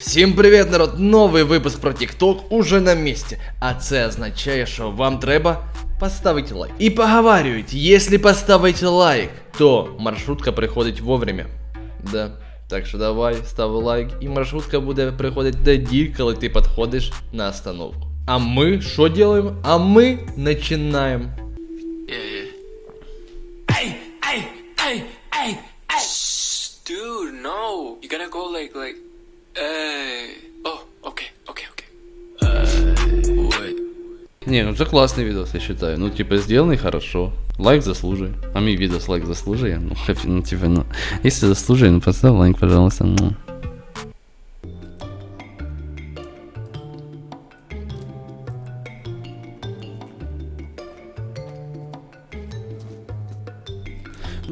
Всім привіт, народ! Новий випуск про TikTok уже на місці. А це означає, що вам треба поставити лайк. І поговарюють, якщо поставити лайк, то маршрутка приходить вовремя. Да. Так що давай, став лайк, і маршрутка буде приходити тоді, коли ти підходиш на остановку. А ми що робимо? А ми починаємо. Hey, hey, hey, hey, hey. Shh, dude, no. You gotta go like, like, Не, ну це класний відос, я считаю. Ну, типа, сделанный хорошо. Лайк заслуживает. А мій відос лайк заслужує. Ну, хэппи, ну, типа, ну. Если заслуживает, ну поставь лайк, пожалуйста. Ну.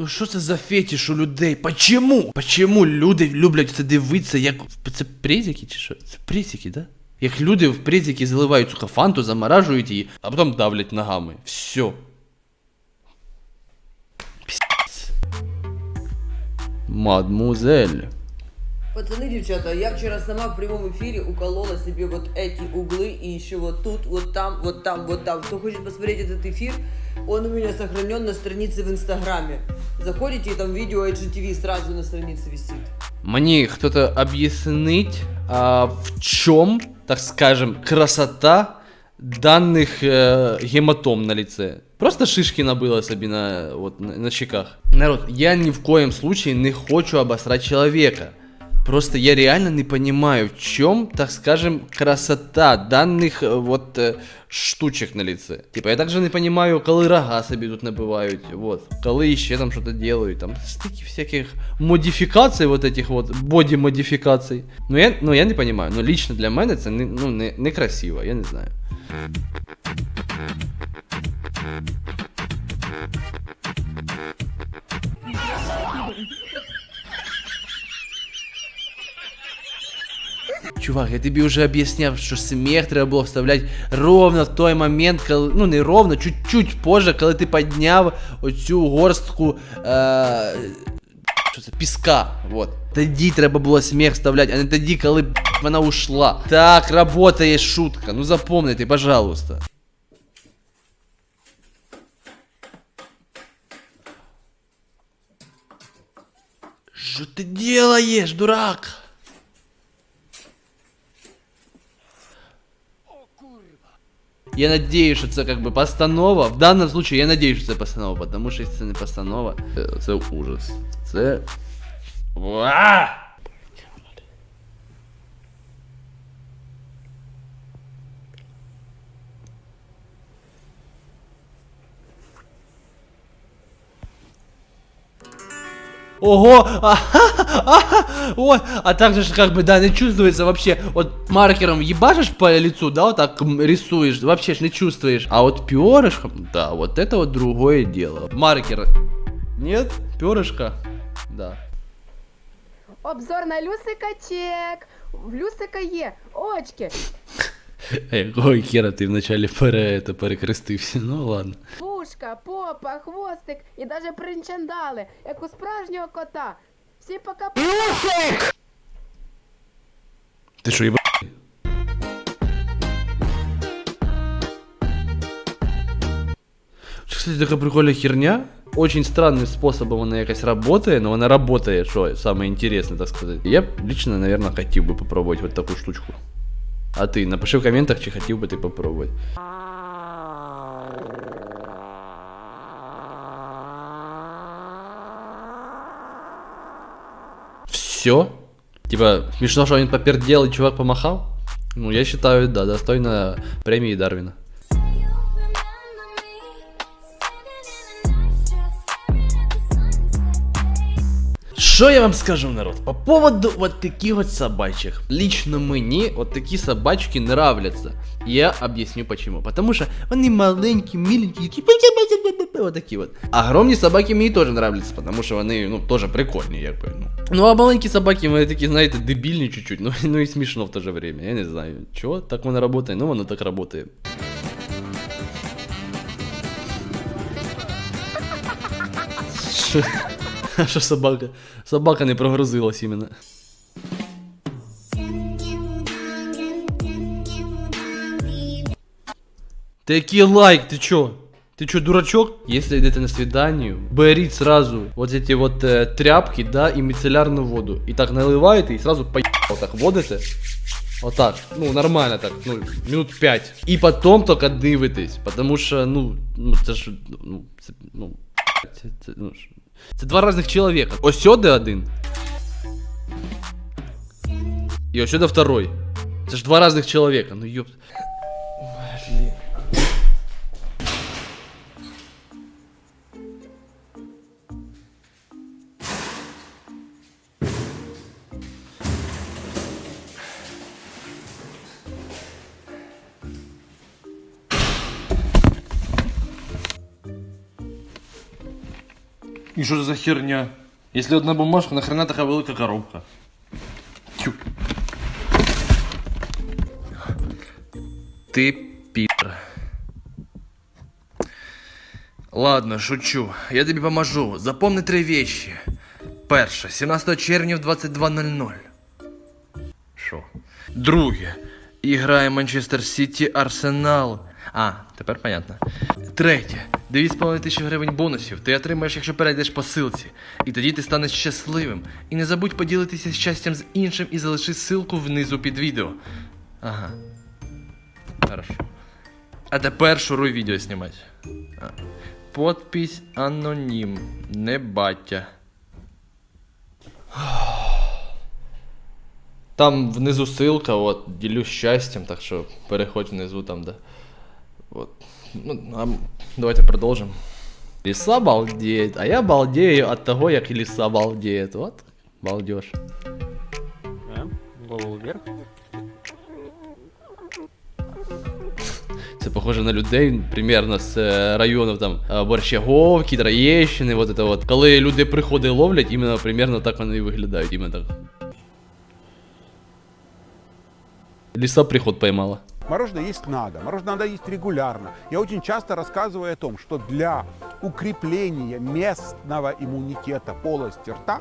Ну що це за фетиш у людей? Почому? Почому люди люблять це дивитися, як. Це презики чи що? Це презики, да? Як люди в презики заливають сухофанту, заморажують її, а потім давлять ногами. Все. Піс. Мадмузель. Пацаны, девчата, я вчера сама в прямом эфире уколола себе вот эти углы и еще вот тут, вот там, вот там, вот там. Кто хочет посмотреть этот эфир, он у меня сохранен на странице в Инстаграме. Заходите, и там видео IGTV сразу на странице висит. Мне кто-то объяснить, а, в чем, так скажем, красота данных э, гематом на лице. Просто шишки набыло себе на, вот, на, на щеках. Народ, я ни в коем случае не хочу обосрать человека. Просто я реально не понимаю, в чем, так скажем, красота данных э, вот э, штучек на лице. Типа, я также не понимаю, коли рога собі тут набивають, вот. Коли еще там что-то делают, там стільки всяких модифікацій, вот этих вот боді модифікацій. Ну я, ну я не понимаю, ну лично для мене це не, ну, не, не красиво, я не знаю. Чувак, я тобі вже об'ясняв, що сміх треба було вставляти ровно в той момент, коли. Ну не ровно, чуть-чуть позже, коли ти підняв оцю горстку. Е... Що це? Піска. Вот. Тоді треба було сміх вставляти, а не тоді, коли б, вона ушла. Так, работає шутка. Ну запомните, пожалуйста. Що ти делаєш, дурак? Я надеюсь, що це как бы постанова. В данном случае я надеюсь, що це постанова, потому що якщо це не постанова, е, це ужас. Це. Ого! Ага, ага, ой, а также ж как бы, да, не чувствуется вообще, вот маркером ебашишь по лицу, да, вот так рисуешь, вообще ж не чувствуешь. А вот перышком, да, вот это вот другое дело. Маркер, нет, перышко, да. Обзор на Люсика чек. В Люсика є очки, Ой, Кера, ти вначале пере, это, перекрестився, ну ладно вушка, попа, хвостик і даже причандали, як у справжнього кота. Всі пока Ти що, єба? Кстати, такая прикольная херня. Очень странным способом она якось работает, но она работает, что самое интересное, так сказать. Я б лично, наверное, хотел бы попробовать вот такую штучку. А ты, напиши в комментах, чи хотел бы ты попробовать. Все? Типа, смешно, что он попердел и чувак помахал? Ну, я считаю, да, достойно премии Дарвина. Що я вам скажу, народ? По поводу вот таких вот собачек. Лично мені вот такі собачки нравляться. Я объясню почему. Потому что вони маленькі, миленькі, такі вот такі вот. Огромні собаки мені теж нравляться, потому що вони, ну, теж прикольні, якби, ну. Ну, а маленькі собаки, вони такі, знаєте, дебільні чуть-чуть, ну, ну і смішно в то же время. Я не знаю, чого так воно работає, ну воно так работає. Що? що собака. Собака не прогрузилась іменно. Та який лайк, ти чо? Ты чё, дурачок? Если идете на свиданию, берите сразу вот эти вот э, тряпки, да, и мицеллярную воду. И так наливаете, и сразу по вот так водите. Вот так, ну нормально так, ну, минут 5. И потом только дивитесь, потому что, ну, ну, это ж, ну, ну, это, ну, це два різних чоловіка. Ось сюди один. І ось сюди второй. Це ж два різних чоловіка, ну ёп. І що це за херня? Якщо одна бумажка, нахрена така велика коробка? Тю. Ти пір. Ладно, шучу. Я тобі поможу. Запомни три вещи. Перше, 17 червня в 22.00. Що? Друге. Іграє Манчестер Сіті Арсенал. А, тепер понятно. Третє. 2,5 тисячі гривень бонусів ти отримаєш, якщо перейдеш по силці. І тоді ти станеш щасливим. І не забудь поділитися щастям з іншим і залиши ссылку внизу під відео. Ага. Хорошо. А тепер шуруй відео знімати. Подпись анонім. Не батя. Там внизу ссылка, от, ділюсь щастям, так що переходь внизу там, де. Вот. Ну, а м- давайте продолжим. Лиса балдеет, а я балдею от того, як лиса балдеет. Вот, балдеж. Да? Голову вверх. Це похоже на людей примерно з е, районів там е, Борщаговки, Троєщини, вот это вот. Коли люди приходи ловлять, іменно примерно так вони і виглядають, іменно так. Лиса приход поймала. Мороженое есть надо, мороженое надо есть регулярно. Я очень часто рассказываю о том, что для укрепления местного иммунитета полости рта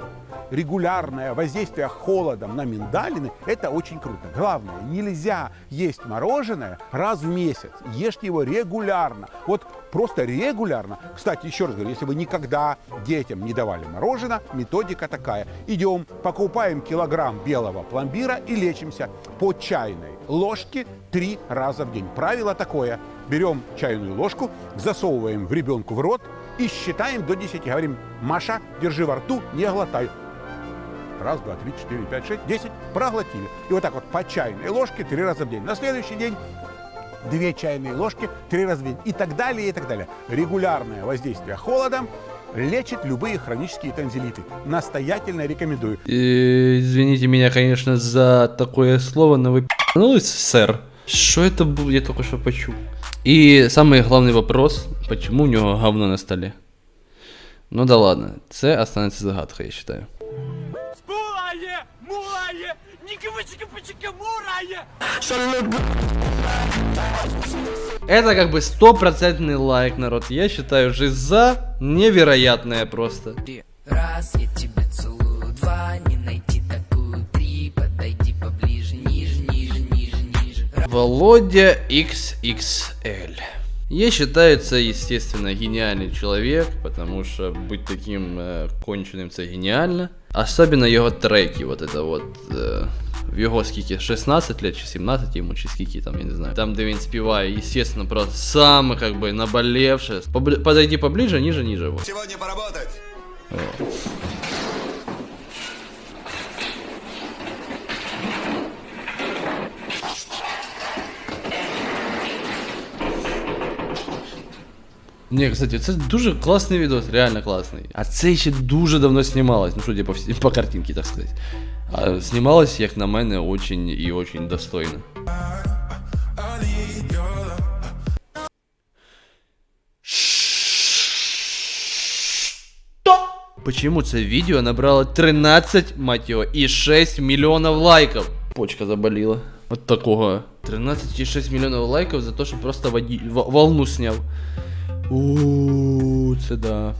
регулярное воздействие холодом на миндалины – это очень круто. Главное, нельзя есть мороженое раз в месяц. Ешьте его регулярно. Вот просто регулярно. Кстати, еще раз говорю, если вы никогда детям не давали мороженое, методика такая. Идем, покупаем килограмм белого пломбира и лечимся по чайной ложке три раза в день. Правило такое. Берем чайную ложку, засовываем в ребенку в рот и считаем до 10. Говорим, Маша, держи во рту, не глотай. Раз, два, три, четыре, пять, шесть, десять. Проглотили. И вот так вот по чайной ложке три раза в день. На следующий день две чайные ложки три раза в день. И так далее, и так далее. Регулярное воздействие холодом лечит любые хронические танзелиты. Настоятельно рекомендую. Э, Извините меня, конечно, за такое слово, но вы пи***нулись, сэр. Что это было? Я только что почул. И самый главный вопрос, почему у него говно на столе? Ну да ладно, це останется загадкой, я считаю. Это как бы стопроцентный лайк, народ. Я считаю, жиза невероятная просто. Раз, я тебя целую, два, не найти такую, три, подойди поближе, ниже, ниже, ниже, ниже. Володя XXL. Я считаю, это, естественно, гениальный человек, потому что быть таким э, конченим це гениально. Особенно його треки, вот это вот. Э, в його скільки, 16 лет чи 17 йому, чи скільки там, я не знаю. Там, де він співає, естественно, просто саме как бы наболевше. Побли- подойди поближе, ниже, ниже. Вот. Сегодня поработать. Ні, кстати, це дуже класний відос, реально класний. А це ще дуже давно знімалось, ну що, по, всі- по картинці, так сказати. А знімалось, як на мене, очень і очень достойно. Почему це відео набрало 13, мать його, і 6 мільйонів лайків? Почка заболіла. От такого. 13,6 мільйонів лайків за те, що просто воді... в- волну сняв. Ууу, це да.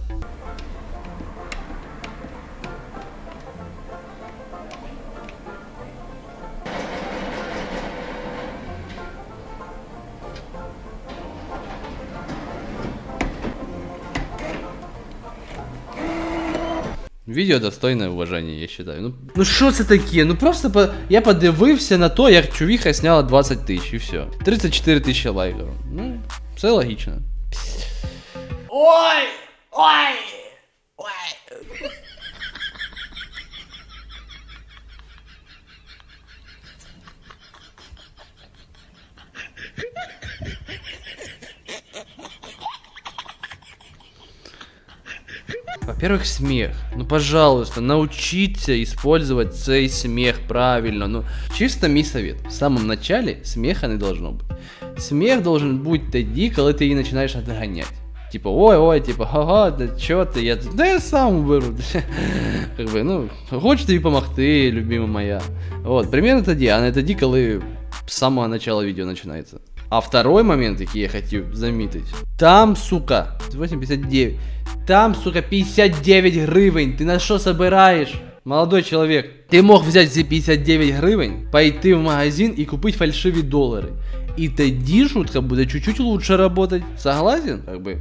Відео достойне уваження, я вважаю. Ну, ну що це таке? Ну просто по... я подивився на то, як чувіха сняла 20 тисяч і все. 34 тисячі лайків. Ну, все логічно. Ой! Ой! Во-первых, смех. Ну, пожалуйста, научиться использовать цей смех правильно. Ну, чисто мій совет. В самом начале смеха не должно быть. Смех должен бути тоді, коли ти її починаєш доганяти. Типа, ой, ой, типа, ага, да чё ты, я, да я сам уберу. Как бы, ну, хочу тобі помогти, любима моя. Вот, примерно тоді, а не тоді, коли з самого начала відео починається. А второй момент, який я хотів замітити. Там, сука, 8,59. Там, сука, 59 гривень. Ти на що собираєш? Молодой чоловік, ти мог взяти ці 59 гривень, пойти в магазин і купити фальшиві долари. І тоді шутка буде чуть-чуть лучше работать. Согласен? Как бы.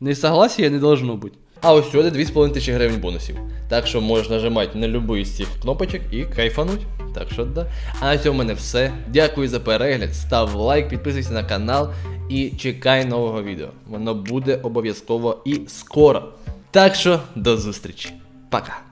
Несогласия не должно бути. А ось сюди 2,5 тисячі гривень бонусів. Так що можеш нажимати на любий з цих кнопочок і кайфануть. Так що да. А на цьому мене все. Дякую за перегляд. Став лайк, підписуйся на канал і чекай нового відео. Воно буде обов'язково і скоро. Так що до зустрічі. Пока.